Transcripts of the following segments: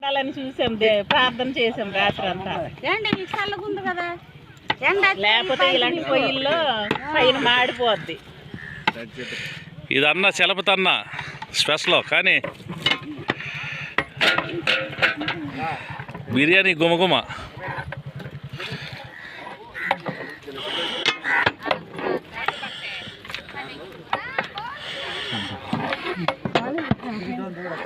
ఉండాలని చూసాం ప్రార్థన చేసాం రాత్రి అంతా ఏంటి మీకు చల్లగుంది కదా? ఎండ లేకపోతే ఇలాంటి పొయ్యిల్లో పైన మాడిపోద్ది. ఇది అన్న సెలపతన్న స్పెషల్ కానీ బిర్యానీ గుమగుమ.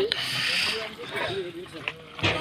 Ja.